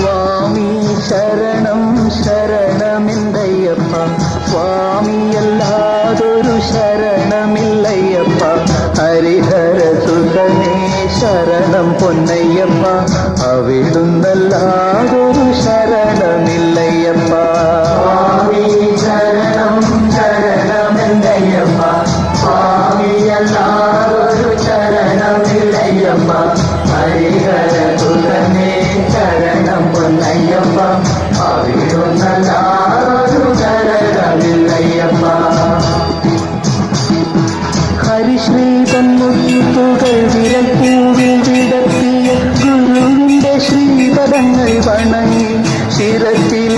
സ്വാമി ശരണം ശരണമെന്തയ്യപ്പ സ്വാമിയല്ലാതൊരു ശരണമില്ലയ്യപ്പ. ഹരിഹര സുഖനേ ശരണം പൊന്നയ്യപ്പ. അവിടുന്നല്ലാതൊരു ശരണമില്ലയ്യപ്പ. ശരണം ശരണമെന്തയ്യപ്പ സ്വാമിയല്ലാതൊരു ശരണമില്ലയ്യപ്പ. ഹരിശ്രീതൻ മുത്തുകൾ വിരൽപ്പൂവിൽ വിടത്തിയ ഗുരുവിന്റെ ശ്രീപദങ്ങൾ വണങ്ങി ശിരത്തിൽ